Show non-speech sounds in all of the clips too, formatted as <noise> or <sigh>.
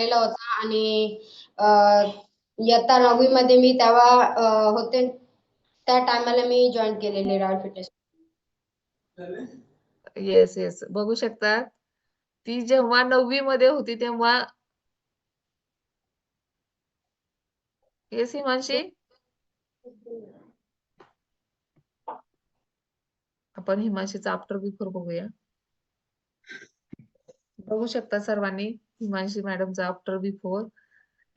वाढलेला होता आणि इयत्ता नववी मध्ये मी तेव्हा होते त्या टायमाला मी जॉईन केलेले रॉयल फिटनेस येस येस बघू शकता ती जेव्हा नववी मध्ये होती तेव्हा येस हिमांशी आपण हिमांशीचा आफ्टर बिफोर बघूया. बघू शकता सर्वांनी. हिमांशी मॅडमचा आफ्टर बिफोर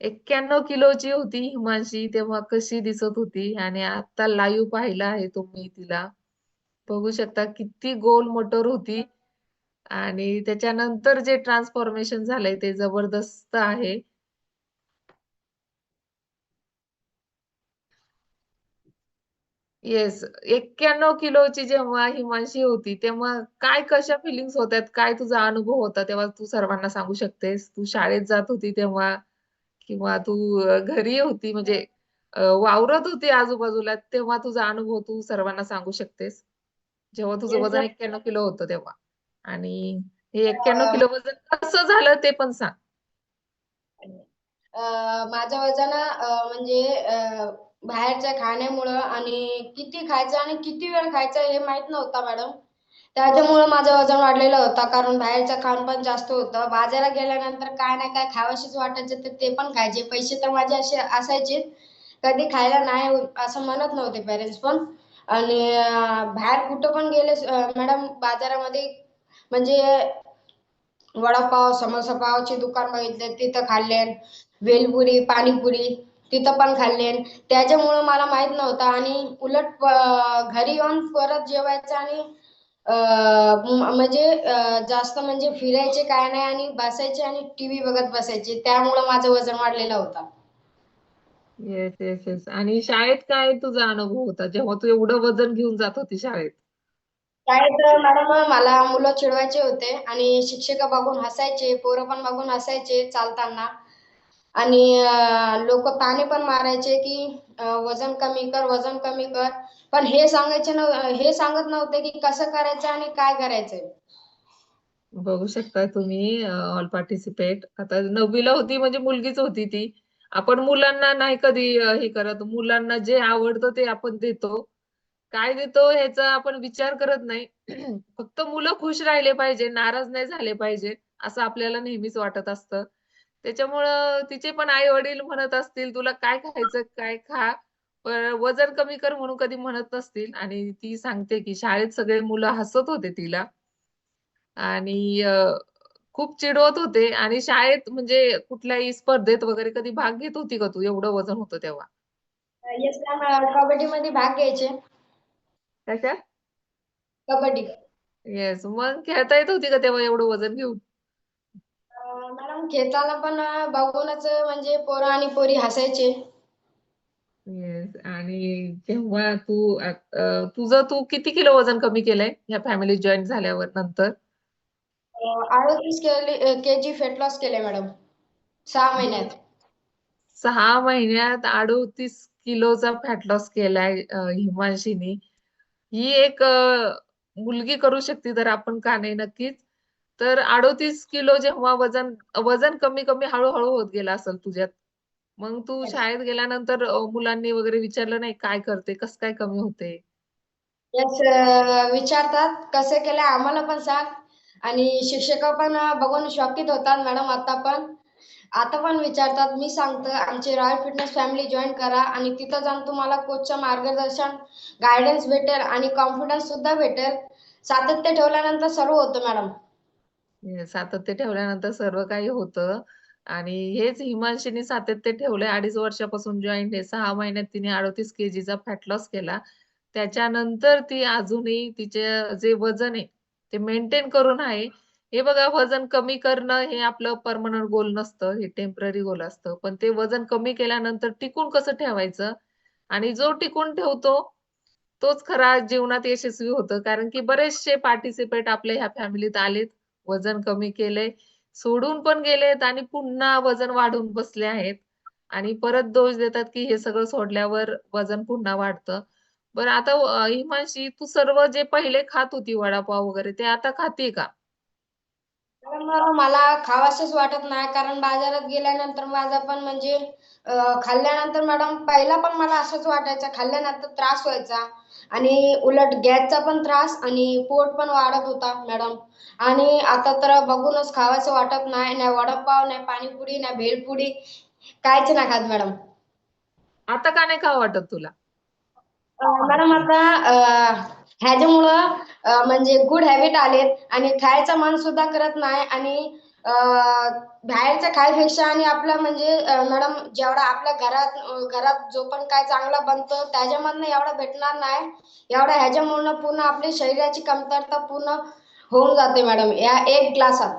एक्क्याण्णव किलोची होती हिमांशी तेव्हा कशी दिसत होती आणि आता लाईव्ह पाहिला आहे तुम्ही तिला. बघू शकता किती गोल मोटर होती. आणि त्याच्यानंतर जे ट्रान्सफॉर्मेशन झालंय ते जबरदस्त आहे. येस एक्क्याण्णव किलोची जेव्हा हिमांशी होती तेव्हा काय कशा फिलिंग्स होत्यात? काय तुझा अनुभव होता तेव्हा? तू सर्वांना सांगू शकतेस? तू शाळेत जात होती तेव्हा? किंवा तू घरी होती? म्हणजे वावरत होती आजूबाजूला तेव्हा तुझा अनुभव तू सर्वांना सांगू शकतेस? जेव्हा तुझं वजन. एक्क्याण्णव किलो होतं तेव्हा. आणि हे एक्क्याण्णव किलो वजन कसं झालं ते पण सांग. माझं वजन म्हणजे बाहेरच्या खाण्यामुळं आणि किती खायचं आणि किती वेळ खायचं हे माहीत नव्हतं मॅडम. त्याच्यामुळे माझं वजन वाढलेलं होतं कारण बाहेरचं खाण पण जास्त होतं. बाजारात गेल्यानंतर काय ना काय खावंशीच वाटायचं तर ते पण खायचे. पैसे तर माझे असे असायचे. कधी खायला नाही असं म्हणत नव्हते पेरेंट्स पण. आणि बाहेर कुठं पण गेले मॅडम बाजारामध्ये म्हणजे वडापाव समोसा पावचे दुकान बघितले तिथं खाल्ले. भेलपुरी पाणीपुरी तिथं पण खाल्ले. त्याच्यामुळं मला माहीत नव्हतं. आणि उलट घरी येऊन परत जेवायचं आणि म्हणजे जास्त म्हणजे फिरायचे काय नाही आणि बसायचे आणि टीव्ही बघत बसायचे. त्यामुळं माझं वजन वाढलेलं होतं. येस येस येस आणि शाळेत काय तुझा अनुभव होता? जेव्हा तू एवढं वजन घेऊन जात होती शाळेत? शाळेत मॅडम मला मुलं चिडवायचे होते आणि शिक्षिका बघून हसायचे पोरं पण बघून हसायचे चालताना. आणि लोक ताने पण मारायचे की अं, वजन कमी कर वजन कमी कर. पण हे सांगायचे नव हे सांगत नव्हते की कसं करायचं आणि काय करायचंय बघू शकता तुम्ही ऑल पार्टिसिपेट आता नववीला होती म्हणजे मुलगीच होती ती. आपण मुलांना नाही कधी अ, हे करत. मुलांना जे आवडतं ते आपण देतो. काय देतो ह्याचा आपण विचार करत नाही. <clears throat> फक्त मुलं खुश राहिले पाहिजे नाराज नाही झाले पाहिजे असं आपल्याला नेहमीच वाटत असतं. त्याच्यामुळं तिचे पण आई वडील म्हणत असतील तुला काय खायचं काय खा. पण वजन कमी कर म्हणून कधी म्हणत नसतील. आणि ती सांगते की शाळेत सगळे मुलं हसत होते तिला. आणि खूप चिडवत होते. आणि शाळेत म्हणजे कुठल्याही स्पर्धेत वगैरे कधी भाग घेत होती का तू? एवढं वजन होतं तेव्हा. येस मॅम कबड्डी मध्ये भाग घ्यायचे. कशात कबड्डी. येस मग खेळता येत होती का तेव्हा एवढं वजन घेऊन? मॅडम खेळताना पण बघूनच म्हणजे पोरं आणि पोरी हसायचे. येस आणि जेव्हा तू अ, तुझं तू किती किलो वजन कमी केलंय? या फॅमिली जॉईन झाल्यावर नंतर? अडतीस केली के जी फेट लॉस केले मॅडम. सहा महिन्यात. सहा महिन्यात अडोतीस किलोचा फॅट लॉस केलाय अ, हिमांशीनी. ही एक मुलगी करू शकते तर आपण का नाही नक्कीच. तर अडोतीस किलो जेव्हा वजन वजन कमी कमी हळूहळू होत गेला असेल तुझ्यात मग तू शाळेत गेल्यानंतर मुलांनी वगैरे विचारलं नाही काय करते कसं काय कमी होते? यस विचारतात कसं केलं आम्हाला पण सांग. आणि शिक्षक पण बघून शॉकीत होतात मॅडम आता पण. आता पण विचारतात मी सांगतो आमची रॉयल फिटनेस फॅमिली जॉईन करा आणि तिथं जाऊन तुम्हाला कोचचं मार्गदर्शन गायडन्स भेटेल आणि कॉन्फिडन्स सुद्धा भेटेल. सातत्य ठेवल्यानंतर सर्व होतं मॅडम सातत्य ठेवल्यानंतर सर्व काही होतं. आणि हेच हिमांशीने सातत्य ठेवलंय. अडीच वर्षापासून जॉईंट आहे. सहा महिन्यात तिने अडोतीस केजीचा फॅट लॉस केला. त्याच्यानंतर ती अजूनही तिचे जे वजन आहे ते मेंटेन करून आहे. हे बघा वजन कमी करणं हे आपलं परमनंट गोल नसतं हे टेंपररी गोल असतं. पण ते वजन कमी केल्यानंतर टिकून कसं ठेवायचं? आणि जो टिकून ठेवतो तोच खरा जीवनात यशस्वी होतं. कारण की बरेचसे पार्टिसिपेट आपल्या ह्या फॅमिलीत आलेत वजन कमी केलंय सोडून पण गेलेत आणि पुन्हा वजन वाढून बसले आहेत. आणि परत दोष देतात की हे सगळं सोडल्यावर वजन पुन्हा वाढतं. बरं आता हिमांशी तू सर्व जे पहिले खात होती वडापाव वगैरे ते आता खाते का? मला खावासंच वाटत नाही. कारण बाजारात गेल्यानंतर माझा पण म्हणजे खाल्ल्यानंतर मॅडम पहिला पण मला असंच वाटायचं खाल्ल्यानंतर त्रास व्हायचा. आणि उलट गॅसचा पण त्रास आणि पोट पण वाढत होता मॅडम. आणि आता तर बघूनच खावासं वाटत नाही. नाही वडापाव नाही पाणीपुरी नाही भेळपुरी काहीच नाही खात मॅडम. आता का नाही खावं वाटत तुला? मॅडम आता ह्याच्यामुळं म्हणजे गुड हॅबिट आलेत आणि खायचं मन सुद्धा करत नाही आणि बाहेरचं खायपेक्षा आणि आपलं म्हणजे मॅडम जेवढा आपल्या घरात घरात जो पण काय चांगला बनतो त्याच्यामधनं एवढा भेटणार नाही. एवढा ह्याच्यामुळं पूर्ण आपली शरीराची कमतरता पूर्ण होऊन जाते मॅडम या एक ग्लासात.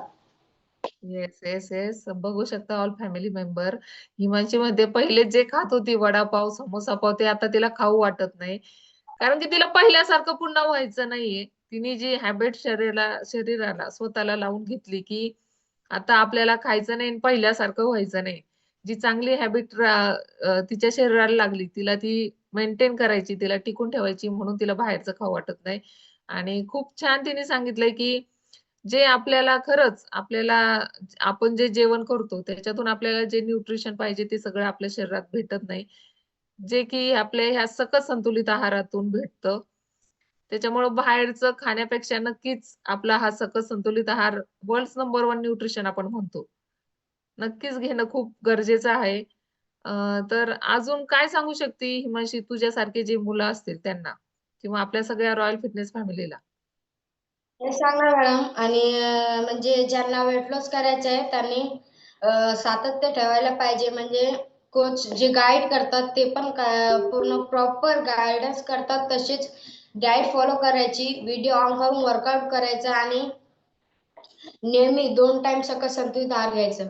येस येस येस बघू शकता ऑल फॅमिली मेंबर हिमांशी मध्ये पहिले जे खात होती वडापाव समोसा पाव ते आता तिला खाऊ वाटत नाही. कारण की तिला पहिल्यासारखं पुन्हा व्हायचं नाहीये. तिने जी हॅबिट शरीराला शरीराला स्वतःला लावून घेतली की आता आपल्याला खायचं नाही आणि पहिल्यासारखं व्हायचं नाही. जी चांगली हॅबिट तिच्या शरीराला लागली तिला ती मेंटेन करायची तिला टिकून ठेवायची म्हणून तिला बाहेरचं खाऊ वाटत नाही. आणि खूप छान तिने सांगितलंय की जे आपल्याला खरंच आपल्याला आपण जे जेवण करतो त्याच्यातून आपल्याला जे न्यूट्रिशन पाहिजे ते सगळं आपल्या शरीरात भेटत नाही. जे की आपल्या ह्या सकस संतुलित आहारातून भेटतं. त्याच्यामुळे बाहेरचं खाण्यापेक्षा नक्कीच आपला हा सकस संतुलित आहार वर्ल्ड नंबर वन न्यूट्रिशन आपण म्हणतो. नक्कीच घेणं खूप गरजेचं आहे. तर अजून काय सांगू शकते हिमांशी तुझ्यासारखे जे मुलं असतील त्यांना किंवा आपल्या सगळ्या रॉयल फिटनेस फॅमिलीला? सांगा मॅडम आणि म्हणजे ज्यांना वेट लॉस करायचं आहे त्यांनी सातत्य ठेवायला पाहिजे म्हणजे कोच जे गाईड करतात ते पण पूर्ण प्रॉपर गाईडन्स करतात. तसेच डाएट फॉलो करायची व्हिडिओ ऑन करून वर्कआउट करायचं आणि नेहमी दोन टाइम सकस संतुलित आहार घ्यायचं.